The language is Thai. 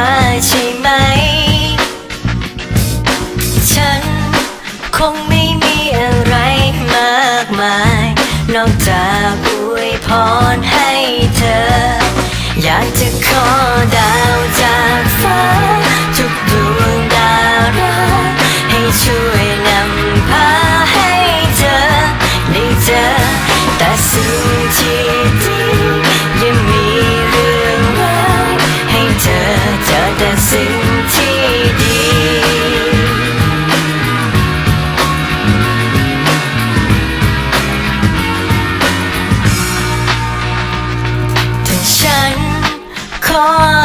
มาใช่ไหม ฉันคงไม่มีอะไรมากมาย นอกจากอวยพรให้เธอ อยากจะขอ